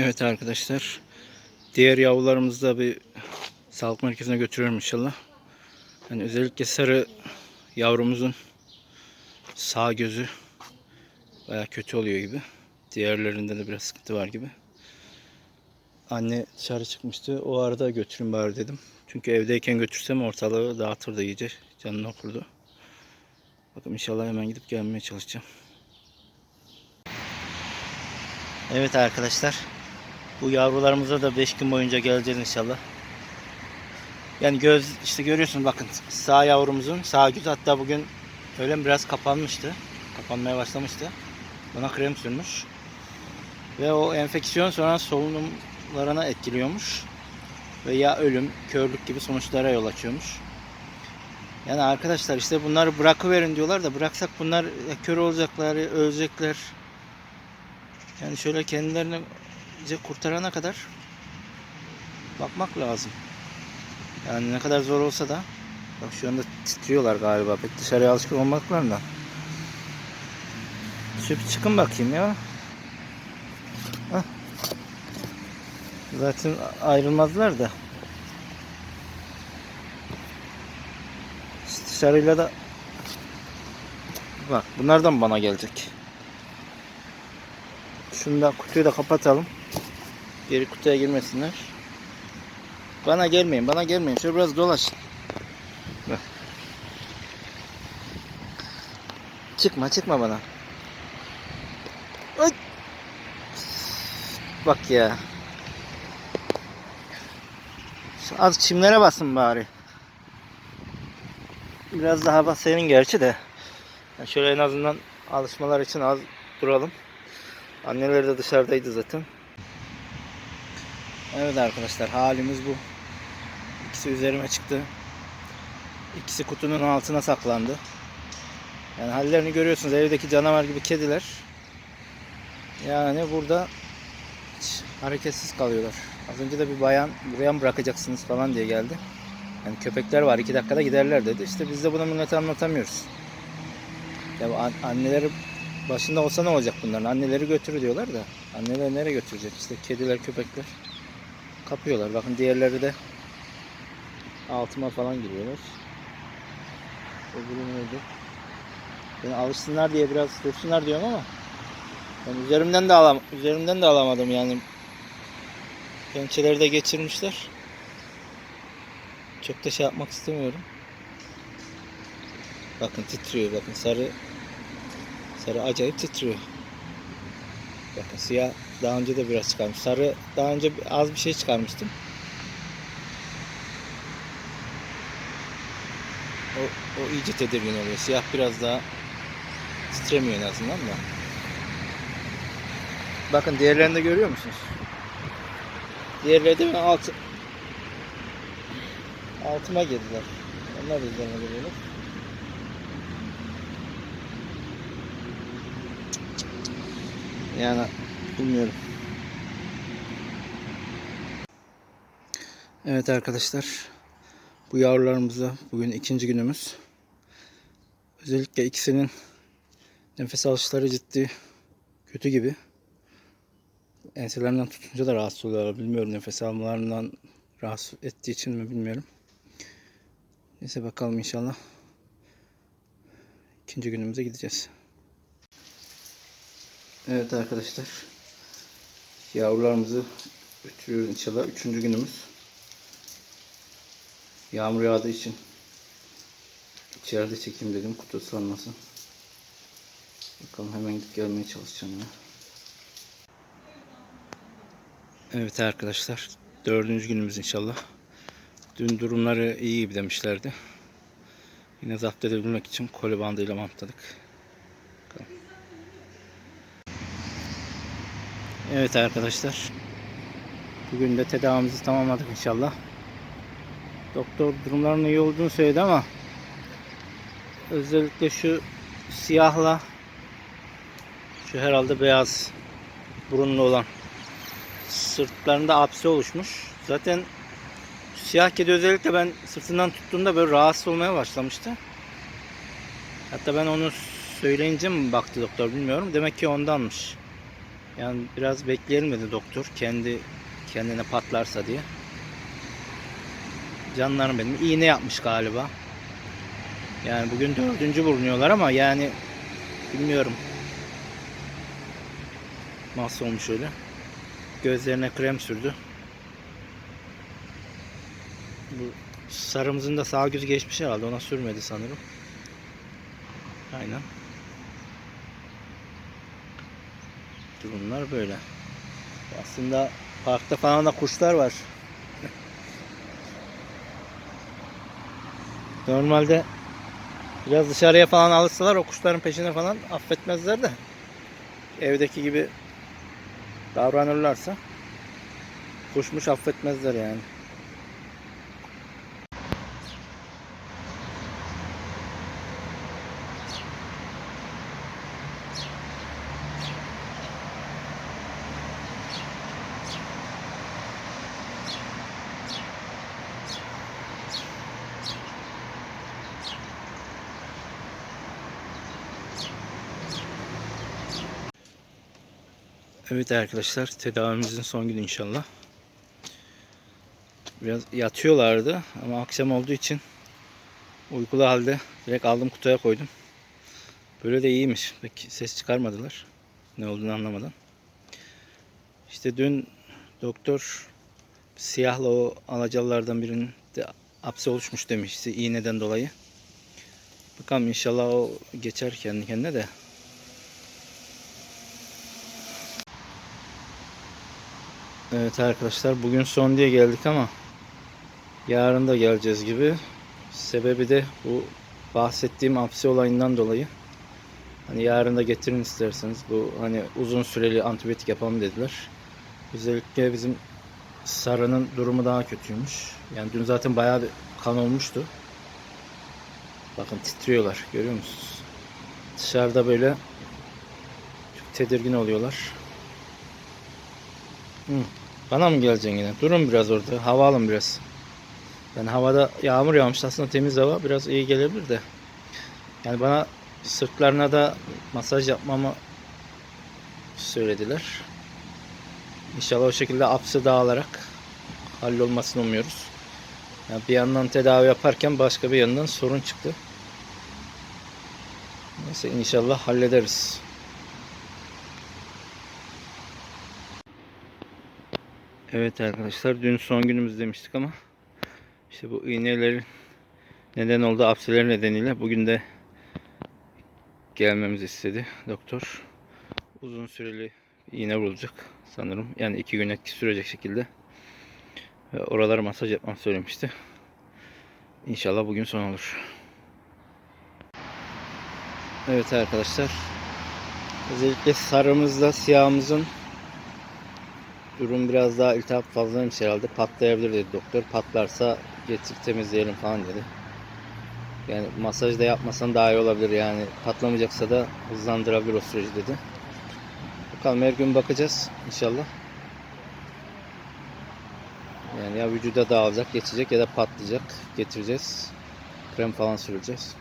Evet arkadaşlar. Diğer yavrularımızı da bir sağlık merkezine götürüyorum inşallah. Yani özellikle sarı yavrumuzun sağ gözü baya kötü oluyor gibi. Diğerlerinde de biraz sıkıntı var gibi. Anne dışarı çıkmıştı. O arada götürün bari dedim. Çünkü evdeyken götürsem ortalığı dağıtırdı iyice. Canını okurdu. Bakın inşallah hemen gidip gelmeye çalışacağım. Evet arkadaşlar. Bu yavrularımıza da 5 gün boyunca geleceğiz inşallah. Yani göz işte görüyorsun bakın sağ yavrumuzun sağ gözü hatta bugün öğlen biraz kapanmıştı. Kapanmaya başlamıştı. Buna krem sürmüş. Ve o enfeksiyon sonra solunumlarına etkiliyormuş. Ve ya ölüm, körlük gibi sonuçlara yol açıyormuş. Yani arkadaşlar işte bunları bırakıverin diyorlar da bıraksak bunlar ya kör olacaklar, ya ölecekler. Yani şöyle kendilerini iyice kurtarana kadar bakmak lazım. Yani ne kadar zor olsa da bak şu anda titriyorlar galiba pek dışarıya alışkın olmaklarından. Şöyle çıkın bakayım ya. Hah. Zaten ayrılmazlar da. Dışarıyla da bak bunlardan bana gelecek. Şunu da kutuyu da kapatalım. Geri kutuya girmesinler. Bana gelmeyin, bana gelmeyin. Şöyle biraz dolaş. Çıkma, çıkma bana. Ay. Bak ya. Az çimlere basın bari. Biraz daha serin gerçi de. Yani şöyle en azından alışmalar için az duralım. Anneleri de dışarıdaydı zaten. Evet arkadaşlar halimiz bu. İkisi üzerime çıktı. İkisi kutunun altına saklandı. Yani hallerini görüyorsunuz evdeki canavar gibi kediler. Yani burada hiç hareketsiz kalıyorlar. Az önce de bir bayan buraya mı bırakacaksınız falan diye geldi. Yani köpekler var iki dakikada giderler dedi. İşte biz de bunu millete anlatamıyoruz. Ya anneleri başında olsa ne olacak bunların? Anneleri götürür diyorlar da. Anneler nereye götürecek? İşte kediler, köpekler kapıyorlar. Bakın diğerleri de altıma falan giriyorlar. Öbürü neydi? Yani alışsınlar diye biraz dursunlar diyorum ama ben üzerimden de alam üzerimden de alamadım yani. Pençeleri de geçirmişler. Çok da şey yapmak istemiyorum. Bakın titriyor bakın sarı sarı acayip titriyor. Bakın siyah daha önce de biraz çıkarmış. Sarı daha önce az bir şey çıkarmıştım. O, o iyice tedirgin oluyor. Siyah biraz daha titremiyor en azından da. Bakın diğerlerini de görüyor musunuz? Diğerleri de mi altı altıma girdiler. Onlar da üzerine geliyorlar. Yani bilmiyorum. Evet arkadaşlar. Bu yavrularımızda bugün ikinci günümüz. Özellikle ikisinin nefes alışları ciddi kötü gibi. Enselerinden tutunca da rahatsız oluyorlar. Bilmiyorum nefes almalarından rahatsız ettiği için mi bilmiyorum. Neyse bakalım inşallah. İkinci günümüze gideceğiz. Evet arkadaşlar. Yavrularımızı götürüyoruz inşallah. Üçüncü günümüz. Yağmur yağdığı için içeride çekeyim dedim kutu ıslanmasın. Bakalım hemen gidip gelmeye çalışacağım ya. Evet arkadaşlar. Dördüncü günümüz inşallah. Dün durumları iyi gibi demişlerdi. Yine zapt edebilmek için koli bandıyla. Evet arkadaşlar. Bugün de tedavimizi tamamladık inşallah. Doktor durumlarının iyi olduğunu söyledi ama özellikle şu siyahla şu herhalde beyaz burunlu olan sırtlarında apse oluşmuş. Zaten siyah kedi özellikle ben sırtından tuttuğumda böyle rahatsız olmaya başlamıştı. Hatta ben onu söyleyince mi baktı doktor bilmiyorum. Demek ki ondanmış. Yani biraz bekleyelim dedi doktor. Kendi kendine patlarsa diye. Canlarım benim. iğne yapmış galiba. Yani bugün dördüncü bulunuyorlar ama yani bilmiyorum. Nasıl olmuş öyle. Gözlerine krem sürdü. Bu sarımızın da sağ gözü geçmiş herhalde. Ona sürmedi sanırım. Aynen. Durumlar böyle. Aslında parkta falan da kuşlar var. Normalde biraz dışarıya falan alışsalar o kuşların peşine falan affetmezler de evdeki gibi davranırlarsa kuşmuş affetmezler yani. Evet arkadaşlar tedavimizin son günü inşallah. Biraz yatıyorlardı ama akşam olduğu için uykulu halde direkt aldım kutuya koydum. Böyle de iyiymiş. Peki ses çıkarmadılar. Ne olduğunu anlamadan. İşte dün doktor siyahla o alacalılardan birinin de apse oluşmuş demişti iğneden dolayı. Bakalım inşallah o geçer kendi kendine de. Evet arkadaşlar bugün son diye geldik ama yarın da geleceğiz gibi. Sebebi de bu bahsettiğim apse olayından dolayı. Hani yarın da getirin isterseniz. Bu hani uzun süreli antibiyotik yapalım dediler. Özellikle bizim sarının durumu daha kötüymüş. Yani dün zaten bayağı bir kan olmuştu. Bakın titriyorlar. Görüyor musunuz? Dışarıda böyle çok tedirgin oluyorlar. Bana mı geleceksin yine? Durun biraz orada. Hava alın biraz. Yani havada yağmur yağmış. Aslında temiz hava. Biraz iyi gelebilir de. Yani bana sırtlarına da masaj yapmamı söylediler. İnşallah o şekilde apse dağılarak hallolmasını umuyoruz. Yani bir yandan tedavi yaparken başka bir yandan sorun çıktı. Neyse inşallah hallederiz. Evet arkadaşlar dün son günümüz demiştik ama işte bu iğnelerin neden oldu apseler nedeniyle bugün de gelmemizi istedi doktor. Uzun süreli iğne vurulacak sanırım. Yani iki gün etki sürecek şekilde. Ve oralara masaj yapmam söylemişti. İnşallah bugün son olur. Evet arkadaşlar. Özellikle sarımızla siyahımızın durum biraz daha iltihap fazlaymış herhalde. Patlayabilir dedi doktor. Patlarsa getir temizleyelim falan dedi. Yani masaj da yapmasan daha iyi olabilir yani. Patlamayacaksa da hızlandırabilir o süreci dedi. Bakalım her gün bakacağız inşallah. Yani ya vücuda dağılacak, geçecek ya da patlayacak. Getireceğiz. Krem falan süreceğiz.